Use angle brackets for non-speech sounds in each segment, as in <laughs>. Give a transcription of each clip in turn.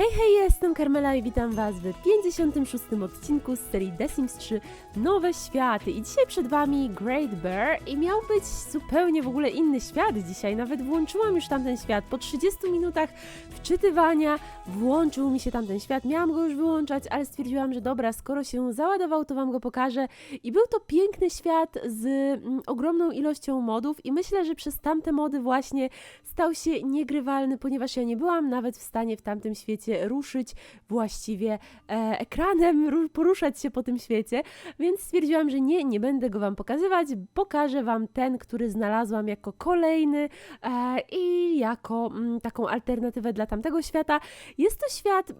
Hej, hej, jestem Karmela i witam Was w 56. odcinku z serii The Sims 3 Nowe Światy. I dzisiaj przed Wami Great Bear i miał być zupełnie w ogóle inny świat dzisiaj. Nawet włączyłam już tamten świat. Po 30 minutach wczytywania włączył mi się tamten świat. Miałam go już wyłączać, ale stwierdziłam, że dobra, skoro się załadował, to Wam go pokażę. I był to piękny świat z mm, ogromną ilością modów i myślę, że przez tamte mody właśnie stał się niegrywalny, ponieważ ja nie byłam nawet w stanie w tamtym świecie ruszyć właściwie e, ekranem, ru- poruszać się po tym świecie, więc stwierdziłam, że nie, nie będę go Wam pokazywać. Pokażę Wam ten, który znalazłam jako kolejny e, i jako mm, taką alternatywę dla tamtego świata. Jest to świat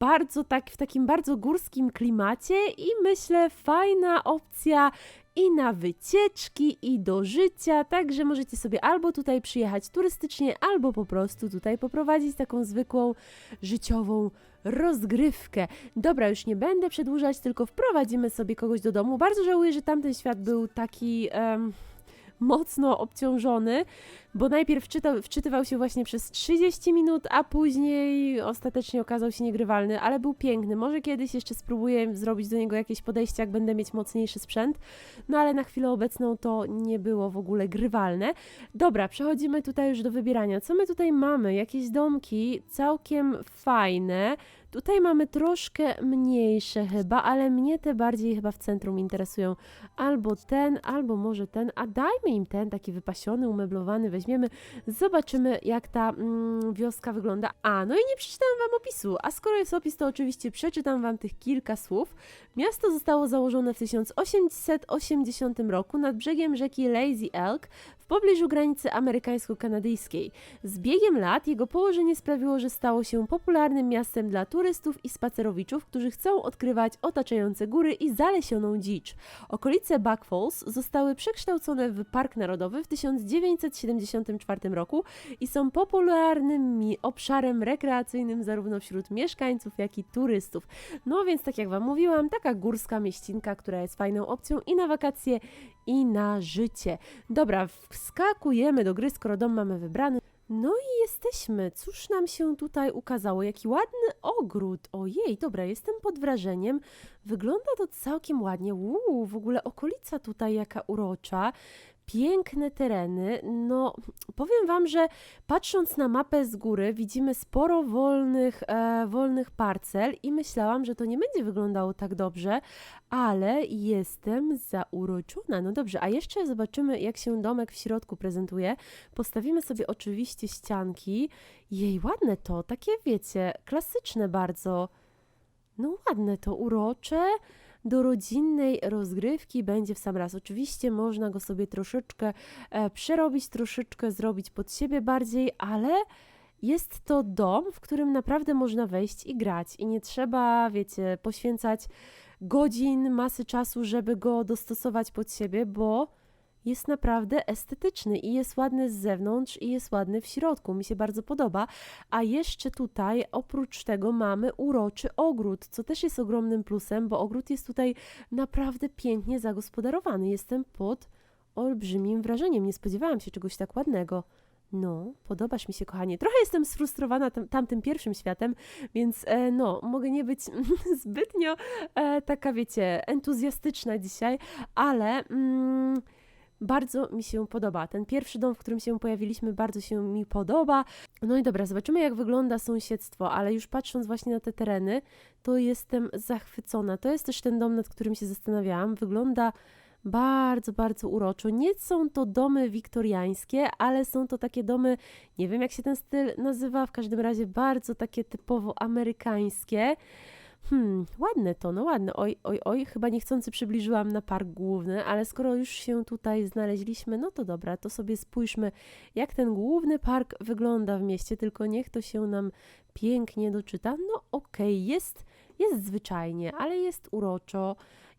bardzo tak, w takim bardzo górskim klimacie i myślę fajna opcja i na wycieczki, i do życia, także możecie sobie albo tutaj przyjechać turystycznie, albo po prostu tutaj poprowadzić taką zwykłą życiową rozgrywkę. Dobra, już nie będę przedłużać, tylko wprowadzimy sobie kogoś do domu. Bardzo żałuję, że tamten świat był taki em, mocno obciążony, bo najpierw wczytywał się właśnie przez 30 minut, a później ostatecznie okazał się niegrywalny, ale był piękny. Może kiedyś jeszcze spróbuję zrobić do niego jakieś podejście, jak będę mieć mocniejszy sprzęt, no ale na chwilę obecną to nie było w ogóle grywalne. Dobra, przechodzimy tutaj już do wybierania. Co my tutaj mamy? Jakieś domki całkiem fajne. Tutaj mamy troszkę mniejsze chyba, ale mnie te bardziej chyba w centrum interesują. Albo ten, albo może ten, a dajmy im ten, taki wypasiony, umeblowany, weźmiemy, zobaczymy jak ta mm, wioska wygląda. A, no i nie przeczytałam wam opisu, a skoro jest opis, to oczywiście przeczytam wam tych kilka słów. Miasto zostało założone w 1880 roku nad brzegiem rzeki Lazy Elk pobliżu granicy amerykańsko-kanadyjskiej. Z biegiem lat jego położenie sprawiło, że stało się popularnym miastem dla turystów i spacerowiczów, którzy chcą odkrywać otaczające góry i zalesioną dzicz. Okolice Buck Falls zostały przekształcone w Park Narodowy w 1974 roku i są popularnym obszarem rekreacyjnym zarówno wśród mieszkańców, jak i turystów. No więc tak jak Wam mówiłam, taka górska mieścinka, która jest fajną opcją i na wakacje, i na życie. Dobra, wskakujemy do gry, skoro dom mamy wybrany. No i jesteśmy. Cóż nam się tutaj ukazało? Jaki ładny ogród. Ojej, dobra, jestem pod wrażeniem. Wygląda to całkiem ładnie. Uuu, w ogóle okolica tutaj jaka urocza. Piękne tereny. No, powiem Wam, że patrząc na mapę z góry, widzimy sporo wolnych, e, wolnych parcel i myślałam, że to nie będzie wyglądało tak dobrze, ale jestem zauroczona. No dobrze, a jeszcze zobaczymy, jak się domek w środku prezentuje. Postawimy sobie oczywiście ścianki. Jej, ładne to, takie wiecie, klasyczne bardzo. No ładne to, urocze. Do rodzinnej rozgrywki będzie w sam raz. Oczywiście można go sobie troszeczkę e, przerobić, troszeczkę zrobić pod siebie bardziej, ale jest to dom, w którym naprawdę można wejść i grać. I nie trzeba, wiecie, poświęcać godzin, masy czasu, żeby go dostosować pod siebie, bo jest naprawdę estetyczny i jest ładny z zewnątrz i jest ładny w środku. Mi się bardzo podoba. A jeszcze tutaj oprócz tego mamy uroczy ogród, co też jest ogromnym plusem, bo ogród jest tutaj naprawdę pięknie zagospodarowany. Jestem pod olbrzymim wrażeniem. Nie spodziewałam się czegoś tak ładnego. No, podobasz mi się, kochanie. Trochę jestem sfrustrowana tam, tamtym pierwszym światem, więc e, no, mogę nie być <laughs> zbytnio e, taka, wiecie, entuzjastyczna dzisiaj, ale mm, bardzo mi się podoba. Ten pierwszy dom, w którym się pojawiliśmy, bardzo się mi podoba. No i dobra, zobaczymy, jak wygląda sąsiedztwo, ale już patrząc właśnie na te tereny, to jestem zachwycona. To jest też ten dom, nad którym się zastanawiałam. Wygląda bardzo, bardzo uroczo. Nie są to domy wiktoriańskie, ale są to takie domy, nie wiem jak się ten styl nazywa, w każdym razie bardzo takie typowo amerykańskie. Hmm, ładne to, no ładne. Oj, oj, oj, chyba niechcący przybliżyłam na park główny, ale skoro już się tutaj znaleźliśmy, no to dobra, to sobie spójrzmy, jak ten główny park wygląda w mieście, tylko niech to się nam pięknie doczyta. No okej, jest, jest zwyczajnie, ale jest uroczo.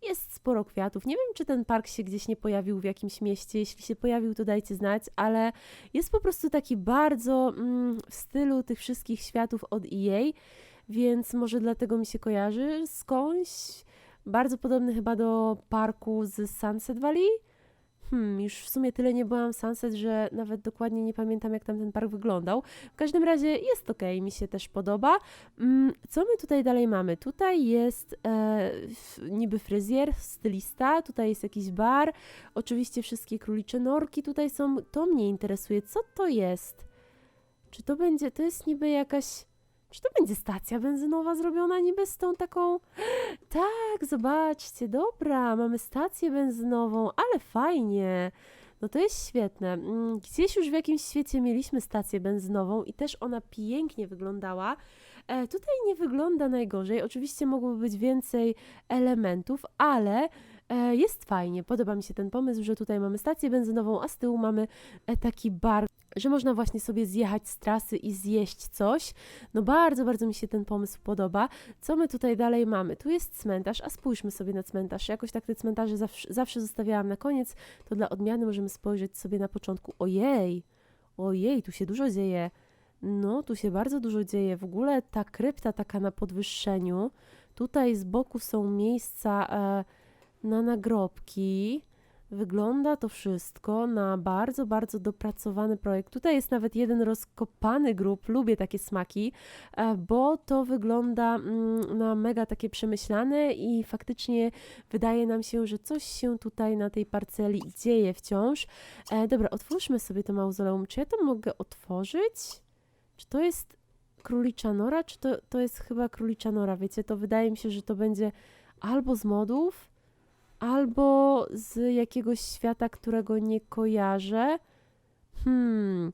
Jest sporo kwiatów. Nie wiem, czy ten park się gdzieś nie pojawił w jakimś mieście. Jeśli się pojawił, to dajcie znać, ale jest po prostu taki bardzo mm, w stylu tych wszystkich światów od EA, więc może dlatego mi się kojarzy skądś. Bardzo podobny chyba do parku z Sunset Valley. Hmm, już w sumie tyle nie byłam w Sunset, że nawet dokładnie nie pamiętam, jak tam ten park wyglądał. W każdym razie jest ok, mi się też podoba. Mm, co my tutaj dalej mamy? Tutaj jest e, niby fryzjer, stylista, tutaj jest jakiś bar, oczywiście wszystkie królicze norki tutaj są. To mnie interesuje, co to jest? Czy to będzie, to jest niby jakaś, czy to będzie stacja benzynowa zrobiona niby z tą taką... <gasps> Tak, zobaczcie, dobra, mamy stację benzynową, ale fajnie. No to jest świetne. Mm, Gdzieś już w jakimś świecie mieliśmy stację benzynową i też ona pięknie wyglądała. E, tutaj nie wygląda najgorzej. Oczywiście mogłoby być więcej elementów, ale e, jest fajnie. Podoba mi się ten pomysł, że tutaj mamy stację benzynową, a z tyłu mamy e, taki bar, że można właśnie sobie zjechać z trasy i zjeść coś. No bardzo, bardzo mi się ten pomysł podoba. Co my tutaj dalej mamy? Tu jest cmentarz, a spójrzmy sobie na cmentarz. Jakoś tak te cmentarze zawsze, zawsze zostawiałam na koniec, to dla odmiany możemy spojrzeć sobie na początku. Ojej, ojej, tu się dużo dzieje. No, tu się bardzo dużo dzieje. W ogóle ta krypta taka na podwyższeniu. Tutaj z boku są miejsca e, na nagrobki. Wygląda to wszystko na bardzo, bardzo dopracowany projekt. Tutaj jest nawet jeden rozkopany grób. Lubię takie smaki, e, bo to wygląda mm, na mega takie przemyślane i faktycznie wydaje nam się, że coś się tutaj na tej parceli dzieje wciąż. E, dobra, otwórzmy sobie to mauzoleum. Czy ja to mogę otworzyć? Czy to jest królicza nora, czy to, to jest chyba królicza nora? Wiecie, to wydaje mi się, że to będzie albo z modów, albo z jakiegoś świata, którego nie kojarzę. Hmm,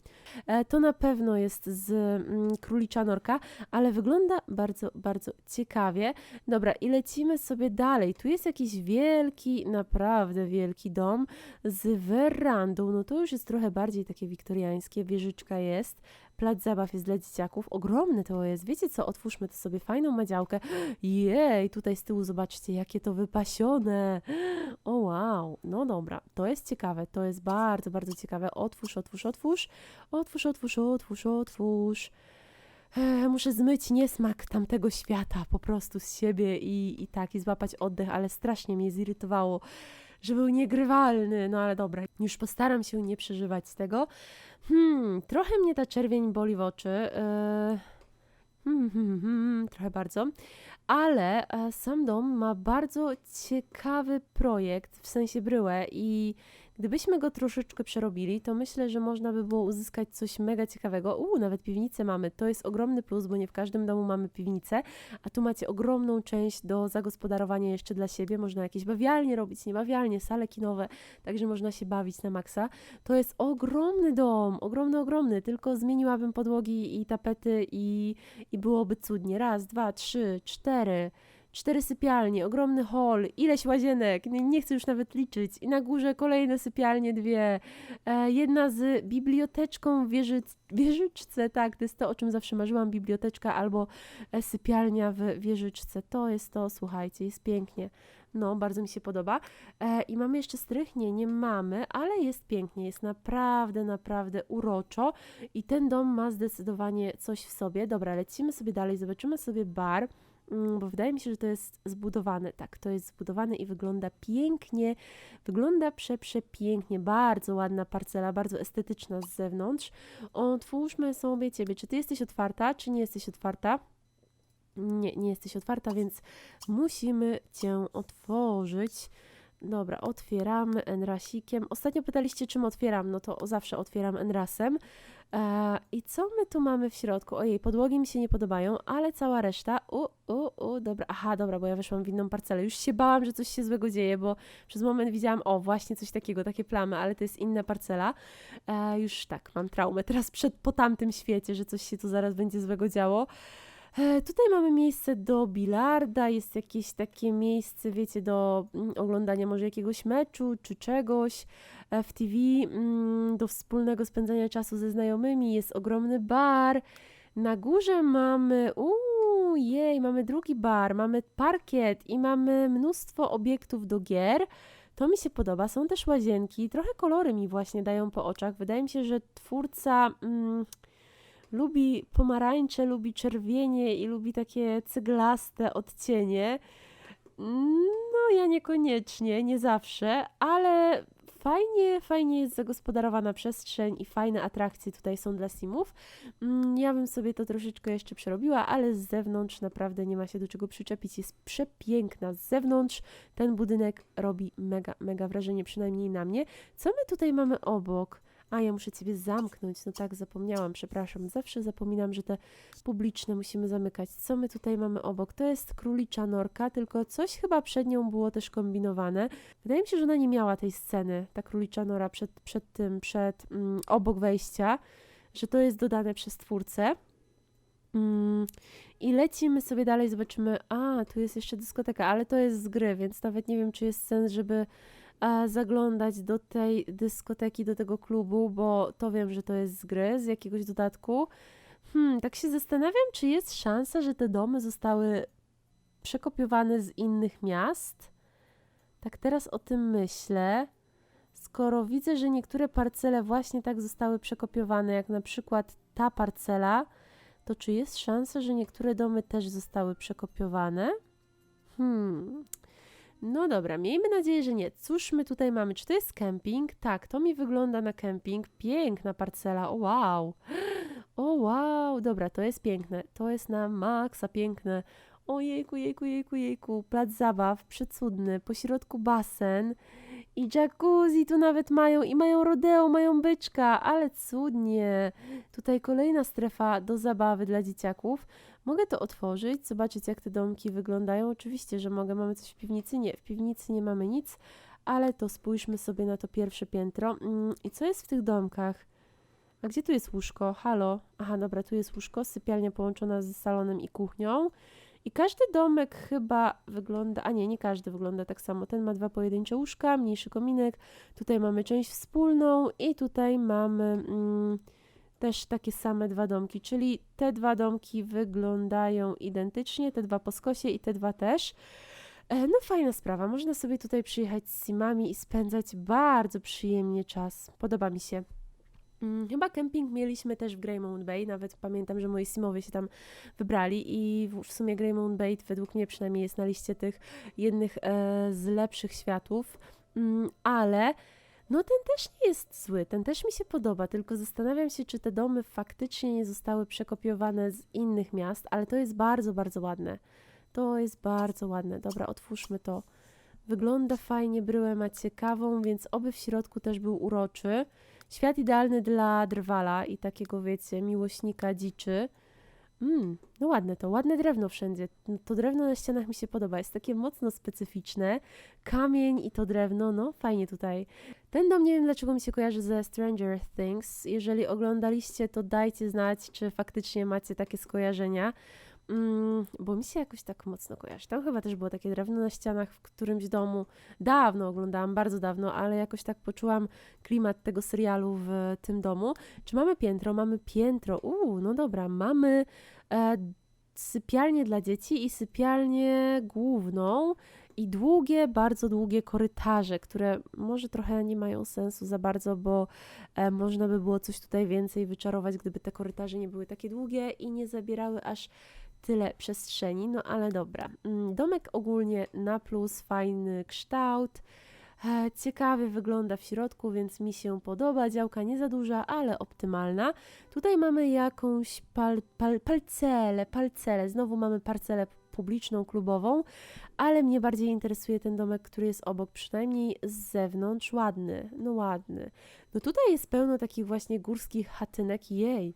e, to na pewno jest z mm, królicza norka, ale wygląda bardzo, bardzo ciekawie. Dobra, i lecimy sobie dalej. Tu jest jakiś wielki, naprawdę wielki dom z werandą. No to już jest trochę bardziej takie wiktoriańskie. Wieżyczka jest. Plac zabaw jest dla dzieciaków. Ogromny to jest. Wiecie co? Otwórzmy to sobie fajną madziałkę. Jej, tutaj z tyłu zobaczcie, jakie to wypasione. O wow, no dobra, to jest ciekawe, to jest bardzo, bardzo ciekawe. Otwórz, otwórz, otwórz. Otwórz, otwórz, otwórz, otwórz. Muszę zmyć niesmak tamtego świata po prostu z siebie i, i tak, i złapać oddech, ale strasznie mnie zirytowało, że był niegrywalny. No ale dobra, już postaram się nie przeżywać tego. Hmm, trochę mnie ta czerwień boli w oczy. E, hmm, hmm, hmm, trochę bardzo. Ale e, sam dom ma bardzo ciekawy projekt, w sensie bryłę i gdybyśmy go troszeczkę przerobili, to myślę, że można by było uzyskać coś mega ciekawego. Uuu, nawet piwnicę mamy. To jest ogromny plus, bo nie w każdym domu mamy piwnicę, a tu macie ogromną część do zagospodarowania jeszcze dla siebie. Można jakieś bawialnie robić, nie bawialnie, sale kinowe, także można się bawić na maksa. To jest ogromny dom, ogromny, ogromny, tylko zmieniłabym podłogi i tapety i, i byłoby cudnie. Raz, dwa, trzy, cztery. Cztery sypialnie, ogromny hol, ileś łazienek, nie, nie chcę już nawet liczyć. I na górze kolejne sypialnie, dwie. E, jedna z biblioteczką w wieżyc, wieżyczce, tak, to jest to, o czym zawsze marzyłam, biblioteczka albo e, sypialnia w wieżyczce. To jest to, słuchajcie, jest pięknie. No, bardzo mi się podoba. E, I mamy jeszcze strych? Nie, nie mamy, ale jest pięknie, jest naprawdę, naprawdę uroczo i ten dom ma zdecydowanie coś w sobie. Dobra, lecimy sobie dalej, zobaczymy sobie bar. Mm, bo wydaje mi się, że to jest zbudowane. Tak, to jest zbudowane i wygląda pięknie. Wygląda prze, przepięknie. Bardzo ładna parcela, bardzo estetyczna z zewnątrz. Otwórzmy sobie ciebie. Czy ty jesteś otwarta, czy nie jesteś otwarta? Nie, nie jesteś otwarta, więc musimy cię otworzyć. Dobra, otwieramy enrasikiem. Ostatnio pytaliście, czym otwieram. No to zawsze otwieram enrasem. E, I co my tu mamy w środku? Ojej, podłogi mi się nie podobają, ale cała reszta. U, u, u, dobra. Aha, dobra, bo ja weszłam w inną parcelę. Już się bałam, że coś się złego dzieje, bo przez moment widziałam, o, właśnie coś takiego, takie plamy, ale to jest inna parcela. E, już tak, mam traumę teraz przed, po tamtym świecie, że coś się tu zaraz będzie złego działo. E, Tutaj mamy miejsce do bilarda, jest jakieś takie miejsce, wiecie, do mm, oglądania może jakiegoś meczu czy czegoś e, w TV, mm, do wspólnego spędzania czasu ze znajomymi, jest ogromny bar. Na górze mamy, uuu, jej, mamy drugi bar, mamy parkiet i mamy mnóstwo obiektów do gier. To mi się podoba. Są też łazienki, trochę kolory mi właśnie dają po oczach. Wydaje mi się, że twórca. Mm, lubi pomarańcze, lubi czerwienie i lubi takie ceglaste odcienie. No, ja niekoniecznie, nie zawsze, ale fajnie, fajnie jest zagospodarowana przestrzeń i fajne atrakcje tutaj są dla simów. Mm, Ja bym sobie to troszeczkę jeszcze przerobiła, ale z zewnątrz naprawdę nie ma się do czego przyczepić. Jest przepiękna. Z zewnątrz ten budynek robi mega, mega wrażenie, przynajmniej na mnie. Co my tutaj mamy obok? A, ja muszę Ciebie zamknąć. No tak, zapomniałam, przepraszam. Zawsze zapominam, że te publiczne musimy zamykać. Co my tutaj mamy obok? To jest królicza norka, tylko coś chyba przed nią było też kombinowane. Wydaje mi się, że ona nie miała tej sceny, ta królicza nora przed, przed tym, przed mm, obok wejścia, że to jest dodane przez twórcę. Mm, I lecimy sobie dalej, zobaczymy. A, tu jest jeszcze dyskoteka, ale to jest z gry, więc nawet nie wiem, czy jest sens, żeby zaglądać do tej dyskoteki, do tego klubu, bo to wiem, że to jest z gry, z jakiegoś dodatku. Hmm, tak się zastanawiam, czy jest szansa, że te domy zostały przekopiowane z innych miast. Tak teraz o tym myślę. Skoro widzę, że niektóre parcele właśnie tak zostały przekopiowane, jak na przykład ta parcela, to czy jest szansa, że niektóre domy też zostały przekopiowane? Hmm. No dobra, miejmy nadzieję, że nie. Cóż my tutaj mamy? Czy to jest kemping? Tak, to mi wygląda na kemping. Piękna parcela. O wow. <gasps> O wow. Dobra, to jest piękne. To jest na maksa piękne. O jejku, jejku, jejku, jejku. Plac zabaw, przecudny. Pośrodku basen. I jacuzzi tu nawet mają. I mają rodeo, mają byczka. Ale cudnie. Tutaj kolejna strefa do zabawy dla dzieciaków. Mogę to otworzyć, zobaczyć jak te domki wyglądają. Oczywiście, że mogę. Mamy coś w piwnicy? Nie, w piwnicy nie mamy nic, ale to spójrzmy sobie na to pierwsze piętro. Mm, I co jest w tych domkach? A gdzie tu jest łóżko? Halo? Aha, dobra, tu jest łóżko, sypialnia połączona z salonem i kuchnią. I każdy domek chyba wygląda, a nie, nie każdy wygląda tak samo. Ten ma dwa pojedyncze łóżka, mniejszy kominek. Tutaj mamy część wspólną i tutaj mamy mm, też takie same dwa domki, czyli te dwa domki wyglądają identycznie, te dwa po skosie i te dwa też. E, No fajna sprawa, można sobie tutaj przyjechać z simami i spędzać bardzo przyjemnie czas. Podoba mi się. Mm, Chyba kemping mieliśmy też w Greymount Bay, nawet pamiętam, że moi simowie się tam wybrali i w, sumie Greymount Bay według mnie przynajmniej jest na liście tych jednych e, z lepszych światów, Mm, ale no ten też nie jest zły, ten też mi się podoba, tylko zastanawiam się, czy te domy faktycznie nie zostały przekopiowane z innych miast, ale to jest bardzo, bardzo ładne. To jest bardzo ładne. Dobra, otwórzmy to. Wygląda fajnie, bryłę ma ciekawą, więc oby w środku też był uroczy. Świat idealny dla drwala i takiego, wiecie, miłośnika dziczy. Mm, no ładne to, ładne drewno wszędzie. No, To drewno na ścianach mi się podoba, jest takie mocno specyficzne. Kamień i to drewno, no fajnie tutaj. Ten dom nie wiem dlaczego mi się kojarzy ze Stranger Things. Jeżeli oglądaliście, to dajcie znać, czy faktycznie macie takie skojarzenia. Mm, bo mi się jakoś tak mocno kojarzy. Tam chyba też było takie drewno na ścianach w którymś domu. Dawno oglądałam, bardzo dawno, ale jakoś tak poczułam klimat tego serialu w tym domu. Czy mamy piętro? Mamy piętro. Uuu, no dobra, mamy e, sypialnię dla dzieci i sypialnię główną i długie, bardzo długie korytarze, które może trochę nie mają sensu za bardzo, bo e, można by było coś tutaj więcej wyczarować, gdyby te korytarze nie były takie długie i nie zabierały aż tyle przestrzeni, no ale dobra. Mm, Domek ogólnie na plus, fajny kształt. E, Ciekawie wygląda w środku, więc mi się podoba. Działka nie za duża, ale optymalna. Tutaj mamy jakąś pal, pal. Znowu mamy parcelę publiczną, klubową, ale mnie bardziej interesuje ten domek, który jest obok, przynajmniej z zewnątrz. Ładny, no ładny. No tutaj jest pełno takich właśnie górskich chatynek. Jej,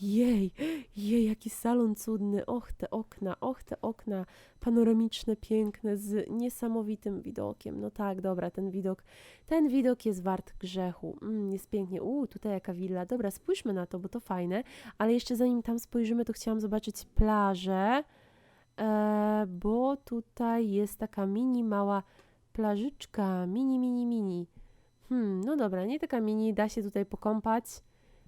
jej, jej, jaki salon cudny. Och, te okna, och, te okna panoramiczne, piękne, z niesamowitym widokiem. No tak, dobra, ten widok, ten widok jest wart grzechu. Mm, jest pięknie. Uuu, tutaj jaka willa. Dobra, spójrzmy na to, bo to fajne. Ale jeszcze zanim tam spojrzymy, to chciałam zobaczyć plażę, e, bo tutaj jest taka mini, mała plażyczka. Mini, mini, mini. Hmm, no dobra, nie taka mini, da się tutaj pokąpać.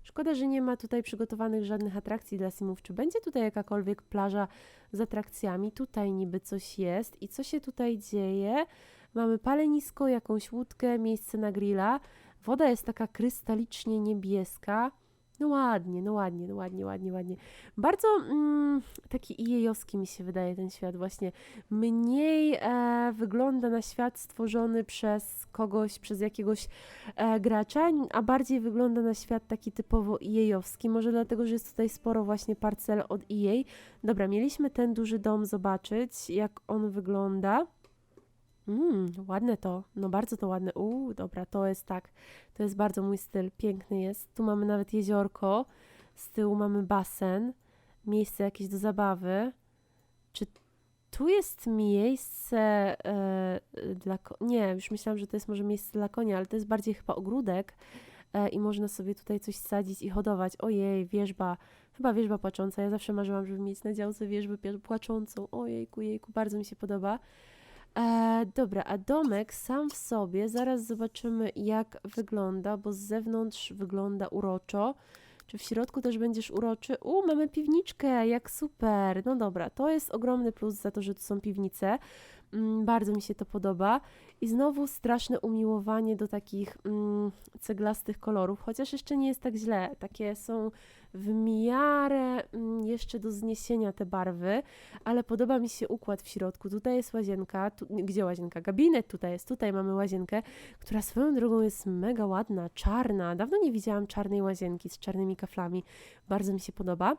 Szkoda, że nie ma tutaj przygotowanych żadnych atrakcji dla simów. Czy będzie tutaj jakakolwiek plaża z atrakcjami? Tutaj niby coś jest. I co się tutaj dzieje? Mamy palenisko, jakąś łódkę, miejsce na grilla. Woda jest taka krystalicznie niebieska. No ładnie, no ładnie, no ładnie, ładnie, ładnie. Bardzo mm, taki ijejowski mi się wydaje ten świat właśnie. Mniej e, wygląda na świat stworzony przez kogoś, przez jakiegoś e, gracza, a bardziej wygląda na świat taki typowo ijejowski. Może dlatego, że jest tutaj sporo właśnie parcel od EA. Dobra, mieliśmy ten duży dom zobaczyć, jak on wygląda. Mm, ładne to, no bardzo to ładne. Uuu, dobra, to jest tak, to jest bardzo mój styl, piękny jest. Tu mamy nawet jeziorko, z tyłu mamy basen, miejsce jakieś do zabawy. Czy tu jest miejsce e, dla Nie, już myślałam, że to jest może miejsce dla konia, ale to jest bardziej chyba ogródek e, i można sobie tutaj coś sadzić i hodować. Ojej, wierzba, chyba wierzba płacząca. Ja zawsze marzyłam, żeby mieć na działce wierzbę płaczącą. Ojejku, jejku, bardzo mi się podoba. E, dobra, a domek sam w sobie, zaraz zobaczymy jak wygląda, bo z zewnątrz wygląda uroczo. Czy w środku też będziesz uroczy? U, mamy piwniczkę, jak super. No dobra, to jest ogromny plus za to, że tu są piwnice. Mm, bardzo mi się to podoba. I znowu straszne umiłowanie do takich mm, ceglastych kolorów, chociaż jeszcze nie jest tak źle. Takie są w miarę mm, jeszcze do zniesienia te barwy, ale podoba mi się układ w środku. Tutaj jest łazienka, tu, gdzie łazienka? Gabinet tutaj jest, tutaj mamy łazienkę, która swoją drogą jest mega ładna, czarna. Dawno nie widziałam czarnej łazienki z czarnymi kaflami. Bardzo mi się podoba.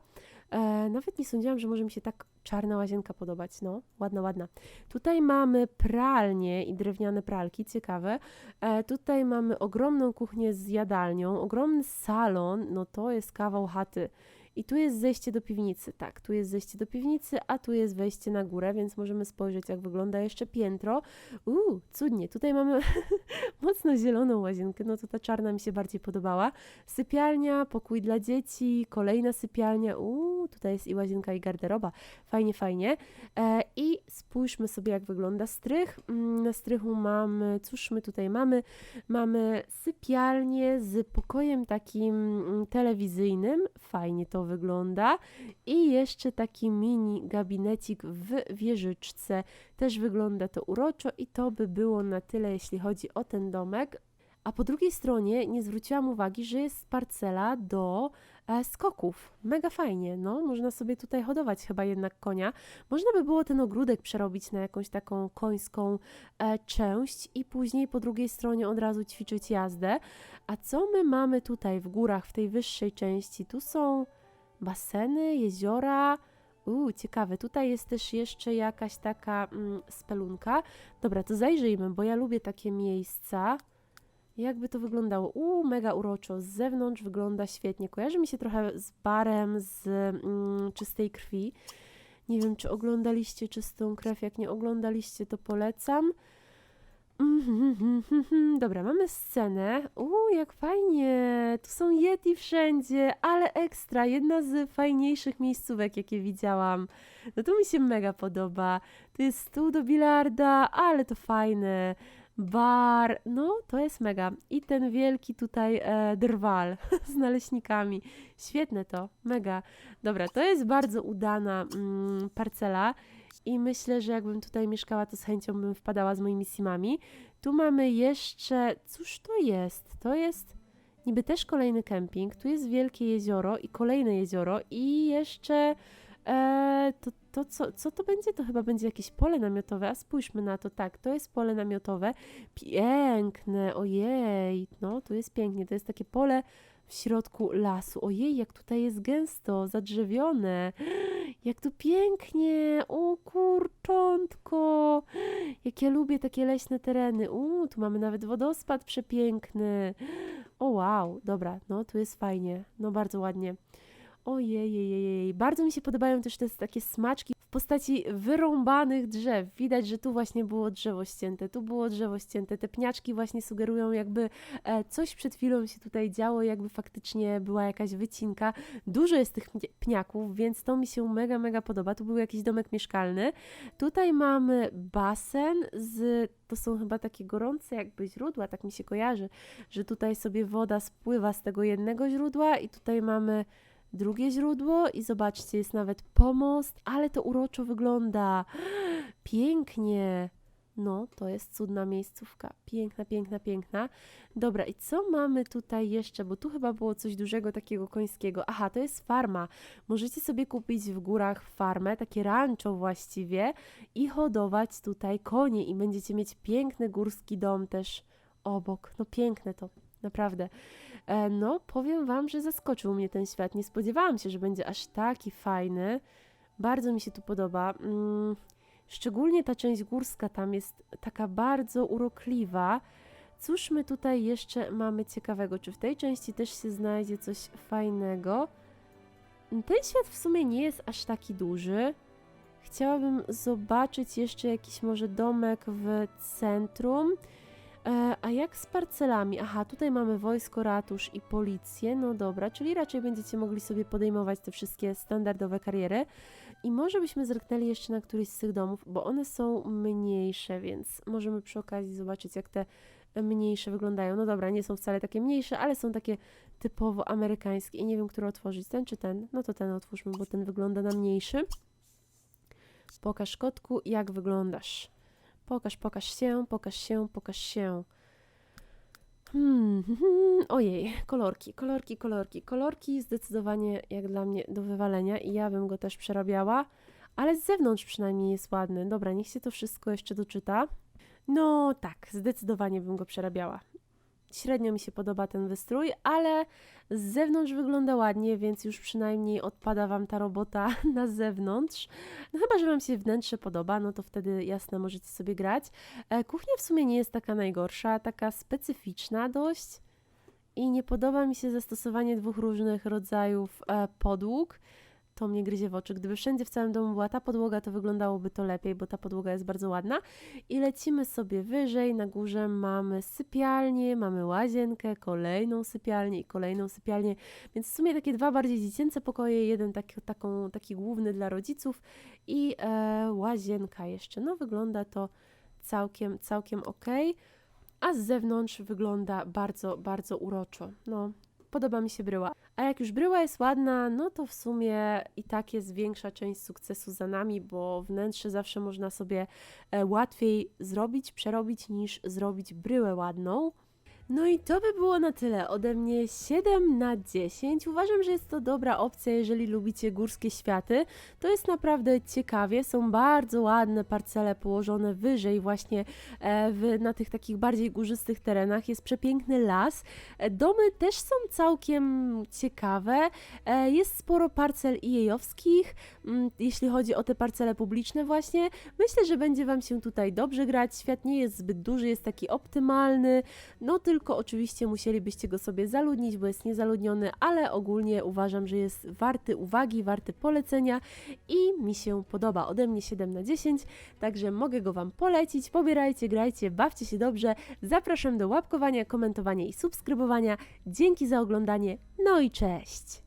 E, nawet nie sądziłam, że może mi się tak czarna łazienka podobać. No, ładna, ładna. Tutaj mamy pralnię i drewniane pralki, ciekawe. E, tutaj mamy ogromną kuchnię z jadalnią, ogromny salon, no to jest kawał chaty. I tu jest zejście do piwnicy, tak, tu jest zejście do piwnicy, a tu jest wejście na górę, więc możemy spojrzeć, jak wygląda jeszcze piętro. Uuu, cudnie, tutaj mamy <laughs> mocno zieloną łazienkę, no to ta czarna mi się bardziej podobała. Sypialnia, pokój dla dzieci, kolejna sypialnia, uuu, tutaj jest i łazienka, i garderoba, fajnie, fajnie. E, I spójrzmy sobie, jak wygląda strych. Mm, Na strychu mamy, cóż my tutaj mamy? Mamy sypialnię z pokojem takim mm, telewizyjnym, fajnie to wygląda. I jeszcze taki mini gabinecik w wieżyczce, też wygląda to uroczo i to by było na tyle, jeśli chodzi o ten domek. A po drugiej stronie nie zwróciłam uwagi, że jest parcela do e, skoków. Mega fajnie, no, można sobie tutaj hodować chyba jednak konia. Można by było ten ogródek przerobić na jakąś taką końską e, część i później po drugiej stronie od razu ćwiczyć jazdę. A co my mamy tutaj w górach, w tej wyższej części? Tu są baseny, jeziora. Uuu, ciekawe. Tutaj jest też jeszcze jakaś taka mm, spelunka. Dobra, to zajrzyjmy, bo ja lubię takie miejsca. Jakby to wyglądało? Uuu, mega uroczo. Z zewnątrz wygląda świetnie. Kojarzy mi się trochę z barem z mm, czystej krwi. Nie wiem, czy oglądaliście czystą krew. Jak nie oglądaliście, to polecam. <laughs> Dobra, mamy scenę. Uuu, jak fajnie! Tu są Yeti wszędzie, ale ekstra. Jedna z fajniejszych miejscówek, jakie widziałam. No to mi się mega podoba. Tu jest stół do bilarda, ale to fajne. Bar, no to jest mega. I ten wielki tutaj e, drwal <laughs> z naleśnikami. Świetne to, mega. Dobra, to jest bardzo udana mm, parcela i myślę, że jakbym tutaj mieszkała, to z chęcią bym wpadała z moimi simami. Tu mamy jeszcze, cóż to jest? To jest niby też kolejny kemping. Tu jest wielkie jezioro i kolejne jezioro i jeszcze e, to, to co, co to będzie? To chyba będzie jakieś pole namiotowe, a spójrzmy na to. Tak, to jest pole namiotowe. Piękne, ojej, no tu jest pięknie. To jest takie pole w środku lasu. Ojej, jak tutaj jest gęsto, zadrzewione. Jak tu pięknie, o kurczątko. Jak ja lubię takie leśne tereny. U, tu mamy nawet wodospad przepiękny. O wow, dobra, no tu jest fajnie, no bardzo ładnie. Ojej, bardzo mi się podobają też te takie smaczki w postaci wyrąbanych drzew. Widać, że tu właśnie było drzewo ścięte, tu było drzewo ścięte. Te pniaczki właśnie sugerują, jakby e, coś przed chwilą się tutaj działo, jakby faktycznie była jakaś wycinka. Dużo jest tych pniaków, więc to mi się mega, mega podoba. Tu był jakiś domek mieszkalny. Tutaj mamy basen z, to są chyba takie gorące jakby źródła, tak mi się kojarzy, że tutaj sobie woda spływa z tego jednego źródła i tutaj mamy drugie źródło i zobaczcie, jest nawet pomost, ale to uroczo wygląda. <gasps> Pięknie. No, to jest cudna miejscówka. Piękna, piękna, piękna. Dobra, i co mamy tutaj jeszcze? Bo tu chyba było coś dużego takiego końskiego. Aha, to jest farma. Możecie sobie kupić w górach farmę, takie rancho właściwie i hodować tutaj konie i będziecie mieć piękny górski dom też obok. No piękne to, naprawdę. E, no, powiem Wam, że zaskoczył mnie ten świat. Nie spodziewałam się, że będzie aż taki fajny. Bardzo mi się tu podoba. Mm, szczególnie ta część górska tam jest taka bardzo urokliwa. Cóż my tutaj jeszcze mamy ciekawego? Czy w tej części też się znajdzie coś fajnego? Ten świat w sumie nie jest aż taki duży. Chciałabym zobaczyć jeszcze jakiś może domek w centrum. E, a jak z parcelami? Aha, tutaj mamy wojsko, ratusz i policję. No dobra, czyli raczej będziecie mogli sobie podejmować te wszystkie standardowe kariery. I może byśmy zerknęli jeszcze na któryś z tych domów, bo one są mniejsze, więc możemy przy okazji zobaczyć, jak te mniejsze wyglądają. No dobra, nie są wcale takie mniejsze, ale są takie typowo amerykańskie. I nie wiem, który otworzyć, ten czy ten? No to ten otwórzmy, bo ten wygląda na mniejszy. Pokaż kotku, jak wyglądasz. Pokaż, pokaż się, pokaż się, pokaż się. Hmm, hmm, ojej, kolorki, kolorki, kolorki. Kolorki zdecydowanie jak dla mnie do wywalenia i ja bym go też przerabiała, ale z zewnątrz przynajmniej jest ładny. Dobra, niech się to wszystko jeszcze doczyta. No tak, zdecydowanie bym go przerabiała. Średnio mi się podoba ten wystrój, ale z zewnątrz wygląda ładnie, więc już przynajmniej odpada Wam ta robota <laughs> na zewnątrz. No chyba, że Wam się wnętrze podoba, no to wtedy jasne możecie sobie grać. E, kuchnia w sumie nie jest taka najgorsza, taka specyficzna dość. I nie podoba mi się zastosowanie dwóch różnych rodzajów e, podłóg. To mnie gryzie w oczy. Gdyby wszędzie w całym domu była ta podłoga, to wyglądałoby to lepiej, bo ta podłoga jest bardzo ładna. I lecimy sobie wyżej. Na górze mamy sypialnię, mamy łazienkę, kolejną sypialnię i kolejną sypialnię. Więc w sumie takie dwa bardziej dziecięce pokoje, jeden taki, taką, taki główny dla rodziców i e, łazienka jeszcze. No wygląda to całkiem, całkiem ok. A z zewnątrz wygląda bardzo, bardzo uroczo. No, podoba mi się bryła. A jak już bryła jest ładna, no to w sumie i tak jest większa część sukcesu za nami, bo wnętrze zawsze można sobie e, łatwiej zrobić, przerobić niż zrobić bryłę ładną. No i to by było na tyle. Ode mnie 7 na 10. Uważam, że jest to dobra opcja, jeżeli lubicie górskie światy. To jest naprawdę ciekawie. Są bardzo ładne parcele położone wyżej, właśnie e, w, na tych takich bardziej górzystych terenach. Jest przepiękny las. E, domy też są całkiem ciekawe. E, jest sporo parcel ijejowskich, mm, jeśli chodzi o te parcele publiczne, właśnie. Myślę, że będzie Wam się tutaj dobrze grać. Świat nie jest zbyt duży, jest taki optymalny. No tylko oczywiście musielibyście go sobie zaludnić, bo jest niezaludniony, ale ogólnie uważam, że jest warty uwagi, warty polecenia i mi się podoba. Ode mnie 7 na 10, także mogę go Wam polecić. Pobierajcie, grajcie, bawcie się dobrze. Zapraszam do łapkowania, komentowania i subskrybowania. Dzięki za oglądanie. No i cześć!